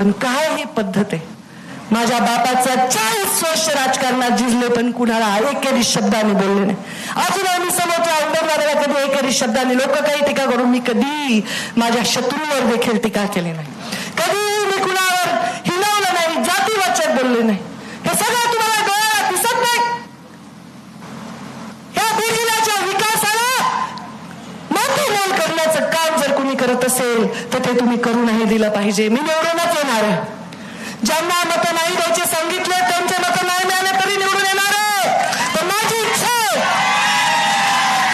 पण काय ही पद्धत आहे? माझ्या बापाचा चाळीस वर्ष राजकारणात झिजले पण कुणाला एकेरी शब्दाने बोलले नाही. अजून आम्ही समोरच्या उमेदवाराला कधी एकेरी शब्दाने लोक काही टीका करून मी कधी माझ्या शत्रूवर देखील टीका केली नाही. कधी मी कुणावर हिलवलं नाही जाती वाचक बोलले नाही. हे सगळं तुम्हाला डोळ्याला दिसत नाही. या बीड जिल्ह्याच्या विकासाला मोठी मोल करण्याचं काम जर करत असेल तर ते तुम्ही करू नाही दिलं पाहिजे. मी निवडूनच येणार. आहे ज्यांना मतं नाही द्यायचे सांगितले त्यांचे मतं नाही मिळाले तरी निवडून येणार आहे. तर माझी इच्छा आहे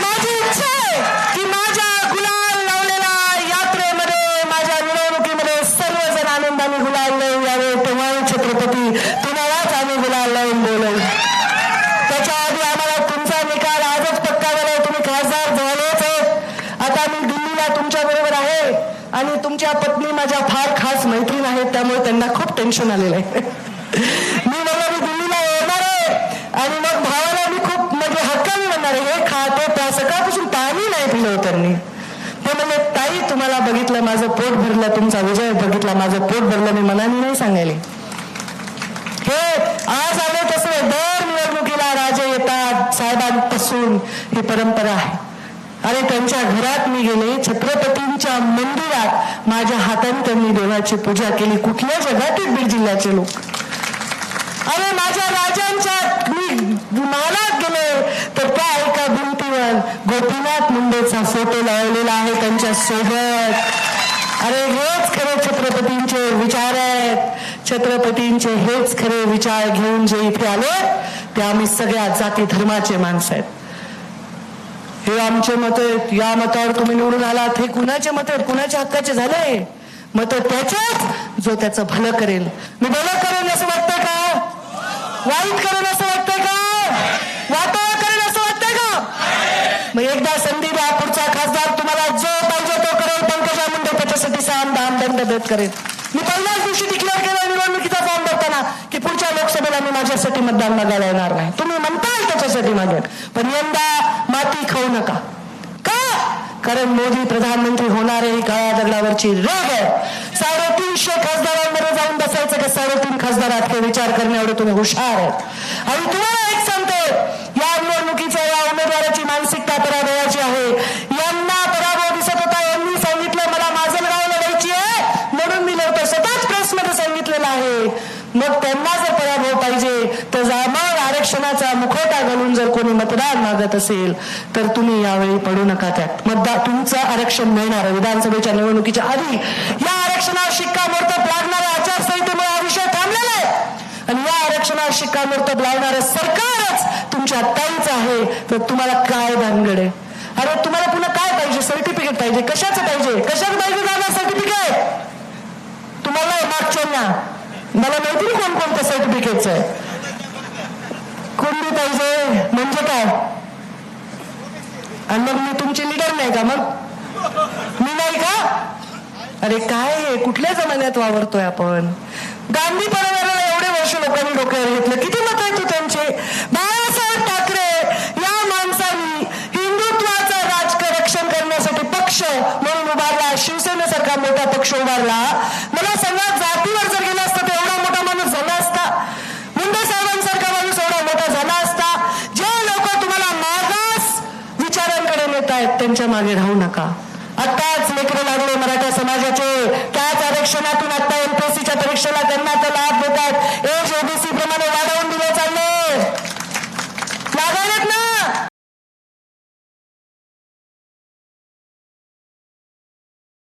माझी इच्छा आहे की माझ्या गुलाल लावलेल्या यात्रेमध्ये माझ्या निवडणुकीमध्ये सर्वजण आनंदाने गुलाल लावून यावे. तेव्हा छत्रपती तुम्हालाच आम्ही गुलाल लावून बोलवू त्याच्या आधी आम्हाला तुमचा निकाल आजच पक्का झालाय तुम्ही खासदार झालेच आहेत आता मी दिल्लीला तुमच्या बरोबर आहे आणि तुमच्या पत्नी माझ्या फार खास मैत्रीण आहेत त्यामुळे त्यांना खूप टेन्शन आलेलं आहे. मी म्हणलं मी दिल्लीला येणार आहे. आणि मग भावाला मी खूप म्हणजे हक्काने म्हणणार आहे हे खा ते प्या. सकाळपासून पाणी नाही पिलं हो त्यांनी. ते म्हणजे ताई तुम्हाला बघितलं माझं पोट भरलं तुमचा विजय बघितला माझं पोट भरलं मी मनाने नाही सांगायले. हे आज आले तसे दर निवडणुकीला राजे येतात साहेबांपासून ही परंपरा आहे. आणि त्यांच्या घरात मी गेले छत्रपतींच्या मंदिरात माझ्या हाताने त्यांनी देवाची पूजा केली. कुठल्या जगातील बीड जिल्ह्याचे लोक? अरे माझ्या राजांच्या मी मानात गेले तर त्या एका भिंतीवर गोपीनाथ मुंडेचा फोटो लावलेला आहे त्यांच्यासोबत. अरे हेच खरे छत्रपतींचे विचार आहेत. छत्रपतींचे हेच खरे विचार घेऊन जे इथे आले ते आम्ही सगळ्या जाती धर्माचे माणसं आहेत. हे आमचे मत आहेत. या मतावर तुम्ही निवडून आलात. हे कुणाचे मत आहेत? कुणाच्या हक्काचे झाले मत त्याच्याच जो त्याचं भलं करेल. मी भलं करेल असं वाटतंय का? वाईट करेल असं वाटतंय का? वाटोळ करेल असं वाटतंय का? मग एकदा संधी द्या पुढचा खासदार तुम्हाला जो पाहिजे तो करेल. पंकजा मुंडे त्याच्यासाठी सहा दाम दंड देत करेल. मी पहिल्याच दिवशी डिक्लेअर केलं निवडणुकीचा. फॉर्म की पुढच्या लोकसभेला मी माझ्यासाठी मतदान मागायला येणार नाही. तुम्ही म्हणताल त्याच्यासाठी मागेल पण यंदा माती खाऊ नका. का? कारण मोदी प्रधानमंत्री होणार ही काळ्या दगडावरची रेग आहे. साडेतीनशे खासदारांमध्ये जाऊन बसायचं का साडेतीन खासदारात हे विचार करण्यावर तुम्ही हुशार आहेत. आणि तुम्हाला एक सांगतो या निवडणुकीच्या या उमेदवाराची मानसिकता पराभवाची आहे. यांना पराभव दिसत होता यांनी सांगितलं मला माजलगावला द्यायची आहे म्हणून मी लवकर स्वतःच प्रेसमध्ये सांगितलेलं आहे. मग त्यांना जर पराभव पाहिजे तर जा- मग आरक्षणाचा मुखवटा घालून जर कोणी मतदान मागत असेल तर तुम्ही यावेळी पडू नका त्यात. मतदार तुमचं आरक्षण मिळणार विधानसभेच्या निवडणुकीच्या आधी या आरक्षणावर शिक्कामोर्तब लागणाऱ्या आचारसंहितेमुळे हा विषय थांबलेला आहे. आणि या आरक्षणावर शिक्कामोर्तब लावणारं सरकारच तुमच्या ताईच आहे. तर तुम्हाला काय भानगड आहे? अरे तुम्हाला पुन्हा काय पाहिजे? सर्टिफिकेट पाहिजे? कशाचं पाहिजे? कशाचं पाहिजे? दादा सर्टिफिकेट? तुम्हाला मागच्यांना मला माहिती नाही कोणकोणत्या सर्टिफिकेटचं आहे. कोणती पाहिजे म्हणजे काय? आणि मग मी तुमची लिडर नाही का मग? मी नाही का? अरे काय हे? कुठल्या जमान्यात वावरतोय आपण? गांधी परिवाराला एवढे वर्ष लोकांनी डोक्यावर घेतलं. किती मत आहेत तू त्यांचे बाळासाहेब ठाकरे या माणसांनी हिंदुत्वाचं राजरक्षण करण्यासाठी पक्ष म्हणून उभारला. शिवसेनेसारखा मोठा पक्ष उभारला. मला सांगा आहेत त्यांच्या मागे राहू नका. आत्ताच लेकरं लागले मराठा समाजाचे. त्याच आरक्षणातून आता एमपीएससीच्या परीक्षेला त्यांना आता लाभ